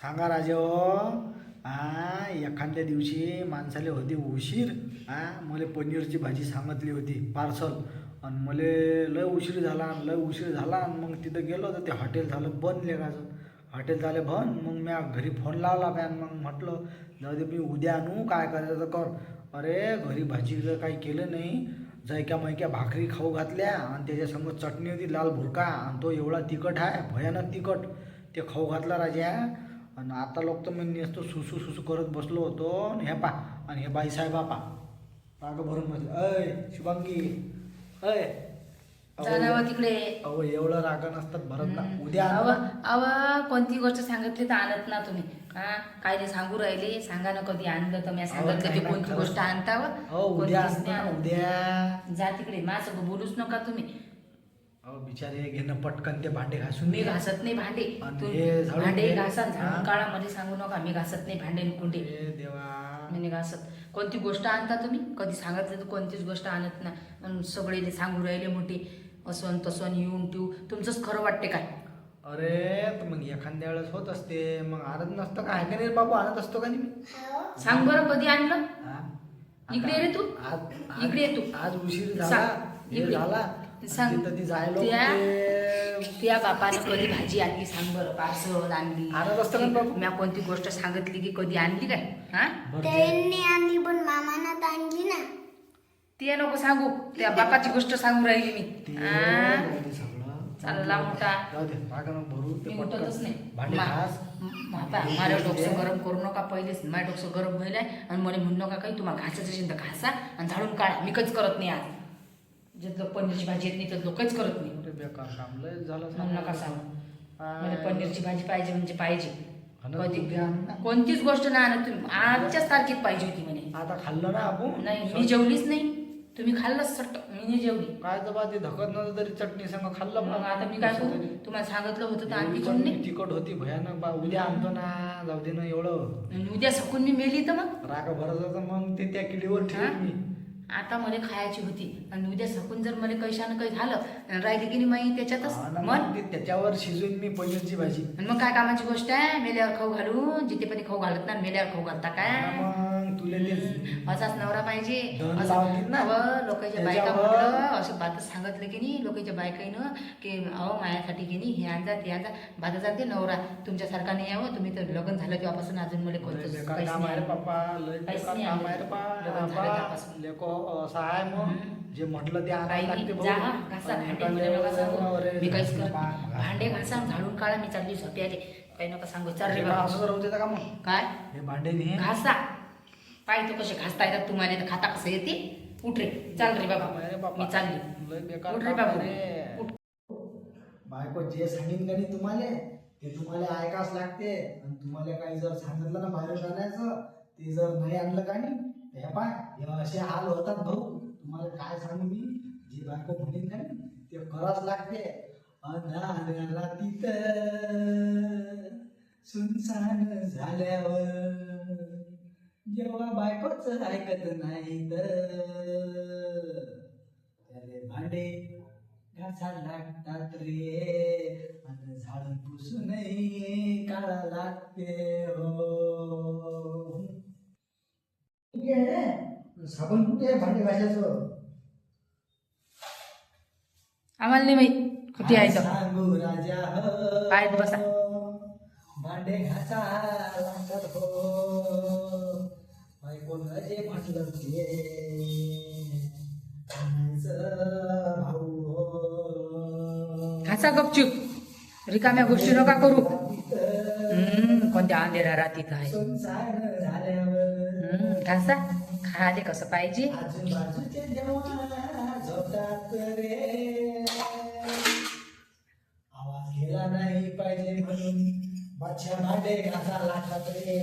सांगा राजे आ एखाद्या दिवशी माणसाला होती उशीर आ मला पनीरची भाजी सांगितली होती पार्सल आणि मला लय उशीर झाला आणि लय उशीर झाला आणि मग तिथं गेलो तर ते हॉटेल झालं बंद लेखाचं हॉटेल झालं बंद मग मी घरी फोन लावला बॅन मग म्हटलं जाऊ दे मी उद्या आणू काय करायचं तर कर. अरे घरी भाजीचं काही केलं नाही. जायक्या मैक्या भाकरी खाऊ घातल्या आणि त्याच्यासमोर चटणी होती लाल भुरका आणि तो एवढा तिखट आहे भयानक तिखट. ते खाऊ घातला राजा. आणि आता लोक तर मी नुसतं सुसू सुसू करत बसलो होतो आणि हे पा आणि हे बाईसाहेब पा पाग भरून बसले अय शुभांगी अय. जाणावं तिकडे. अहो एवढं रागा नसतात भरत ना. उद्या अव कोणती गोष्ट सांगितली तर आणत ना तुम्ही. हा? काय नाही सांगू राहिले सांगा ना कधी आणलं तर मी सांगितलं की कोणती. गोष्ट आणता उद्या. उद्या. जा तिकडे माझं बोलूच नका तुम्ही. अहो बिचारे घेणं पटकन ते भांडे घासून मी. घासत नाही भांडे आणि तुम्ही हे झाडून भांडे घे. घासा हा. झाडून काढा मध्ये सांगू नका मी घासत नाही भांडे आणि कुंडे हे देवा मी नाही घासत कोणती गोष्ट आणता तुम्ही कधी सांगितलं तर कोणतीच गोष्ट आणत ना आणि सगळे सांगू राहिले मोठे असं तसं येऊन ठेवू तुमचंच खरं वाटते काय अरे तर मग एखाद्या वेळेस होत असते मग आणत नसतं का आहे का नाही रे बाबू आणत असतो का नाही मी सांग बरं कधी आणलं हा? इकडे ये रे तू. आज आज- इकडे ये तू. आज उशीर झाला सांग. हे इकडे. झाला सांग. तिथं ती जायला त्या- त्या बापानं कधी भाजी आणली सांग बरं पार्सल आणली. आणत असतं का बापू? मी कोणती गोष्ट सांगितली की कधी आणली काय? हा? त्यांनी आणली पण मामानं तर आणली ना. ते नको सांगू. त्या बापाची गोष्ट सांगू राहिली मी. हा? चालला मोठा. मी उठतच नाही. मा- म- आता माझं डोकं गरम करू नका पहिलेच. माझं डोकं गरम आहे आणि मला म्हणू नका काही तुम्हाला घासायचं असेल तर घासा आणि झाडून काढा. मी काहीच करत नाही आज. जिथलं पनीरची भाजी येत नाही तर काहीच करत नाही. अरे बेकार काम लय झालं सांगू? मला पनीरची भाजी पाहिजे म्हणजे पाहिजे. कधी. कोणतीच गोष्ट नाही आणत तुम्ही. आजच्याच तारखेत पाहिजे होती म्हणे. आता खाल्लं ना आपण? नाही मी जेवलीच नाही. तुम्ही खाल्लंच सट्ट मी नाही जेवली. काय तर बा ते धकत नव्हतं तरी चटणी संग खाल्लं मग आता मी काय करू? तुम्हाला सांगितलं होतं तर आणली कोण नाही. तिखट होती? भयानक बा उद्या आणतो ना. जाऊ दे ना एवढं. आणि उद्या सकून मी मेली तर मग? राग भरत होता मग ते त्या किडीवर ठेवून मी. आता मला खायची होती. आणि उद्या सकून जर मला कैशानं काही झालं राहिली की नाही माई त्याच्यातच? हा ना, मन मग ते त्याच्यावर शिजून मी पनीरची भाजी. आणि मग काय कामाची गोष्ट आहे? मेल्यावर खाऊ घालू? जिथे पण खाऊ घालत ना मेल्यावर खाऊ घालता काय? मग. तुला असाच नवरा पाहिजे. लोकांच्या बायका त्याच्यावर- म्हटलं असं बात सांगितलं की नाही लोकांच्या बायकाईनं की अहो मायासाठी की नाही हे आणजा ते आणजा. बाधा जाते नवरा तुमच्यासारखा नाही यावं. तुम्ही तर लग्न झालं तेव्हापासून अजून मला हम्म. जे म्हटलं ते भांडे मी काहीच करत घासा झाडून काढा मी चालली झोप्याले काही नका सांगू. चाल रे बाबा असं राहू देता का मग? काय? हे भांडे घासा. पाय तो कसे घासता येतात तुम्हाला तर खाता कसं येते? उठ रे चाल रे बाबा. मी चालली. उठ रे बाबू. बायको जे सांगेन का नाही तुम्हाला ते तुम्हाला ऐकाच लागते. आणि तुम्हाला काही जर सांगितलं ना बाहेर जाण्याचं ते जर नाही आणलं का नाही हे पाय हे असे हाल होतात भाऊ. तुम्हाला काय सांगू मी? जी बायको म्हणेन का नाही ते करावंच लागते. अंधार रातीत सुनसान झाल्यावर जेव्हा बायकोच ऐकत नाही तर त्याले भांडे घासा लागतात रे आणि झाडून पुसूनही काढा लागते हो कुठे आहे? साबण कुठे आहे भांडे घासायचं आम्हाला नाही माहीत कुठे आहे तो सांगू राजा हो. पायात बसा. भांडे घासा लागतात हो बायकोनं जे म्हटलं ते गपचूप रिकाम्या गोष्टी नका करू. कोणत्या अंधेरा राती काय? संसार घासा खाले कसं पाहिजे? आवाज गेला नाही पाहिजे म्हणून भांडे घासा लागतात रे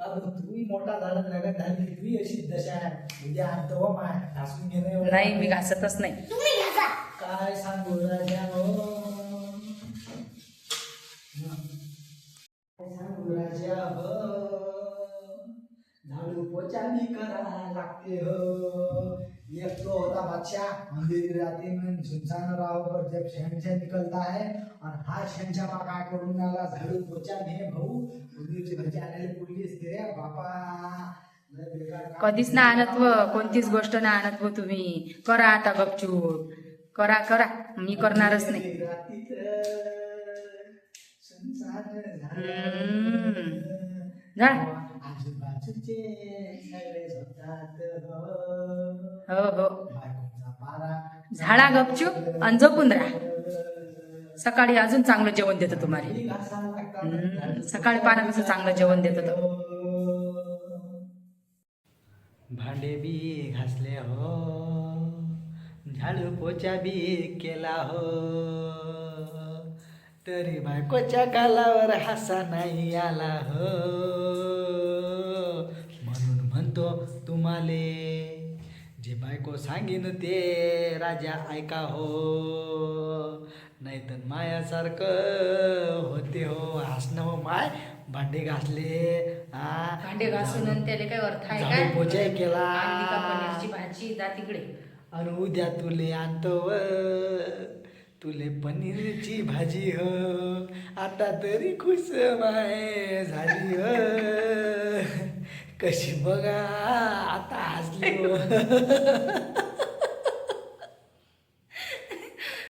तुम्ही मोठा झाला लग्न झाली तुम्ही अशी दशा आहे हो माय घासून घेणं नाही मी घासतच नाही. काय सांगू राजा हो? काय सांगू राजा हो? झाडू पोचानी करा लागते हो. एक तो होता बादशाह अंधेरी राती में सुनसान राह पर जब शहनशाह निकलता है और हा शहनशाह बा काय करून आला झाडू पोचा घे भाऊ उंदीरची भाजी आणायला पुरली असते रे बापा. कधीच ना आणत व कोणतीच गोष्ट ना आणत व तुम्ही. करा आता गपचूप. करा करा. मी करणारच नाही. रातीत सगळे स्वतःत हो. हो हो. बायकोचा पारा झाडा गपचूप आणि जपून राहा. सकाळी अजून चांगलं जेवण देतो तुम्हाला. हम्म, सकाळी पाना कसं चांगलं जेवण देत होतं भांडे बी घासले हो. झाडू पोचा बी केला हो. तरी बायकोच्या गालावर हसा नाही आला हो. म्हणतो तुम्हाले जे बायको सांगीन ते राजा ऐका हो. नाहीतर मायासारखं होते हो हसणं हो माय भांडे घासले हा भांडे घासून आणि त्याला काय अर्थ आहे झाडू काय? केला. का पनीरची भाजी जा तिकडे. आणि उद्या तुले आणतो व. तुले पनीरची भाजी हो. आता तरी खुश माय झाली हो. कशी बघा आता हसली.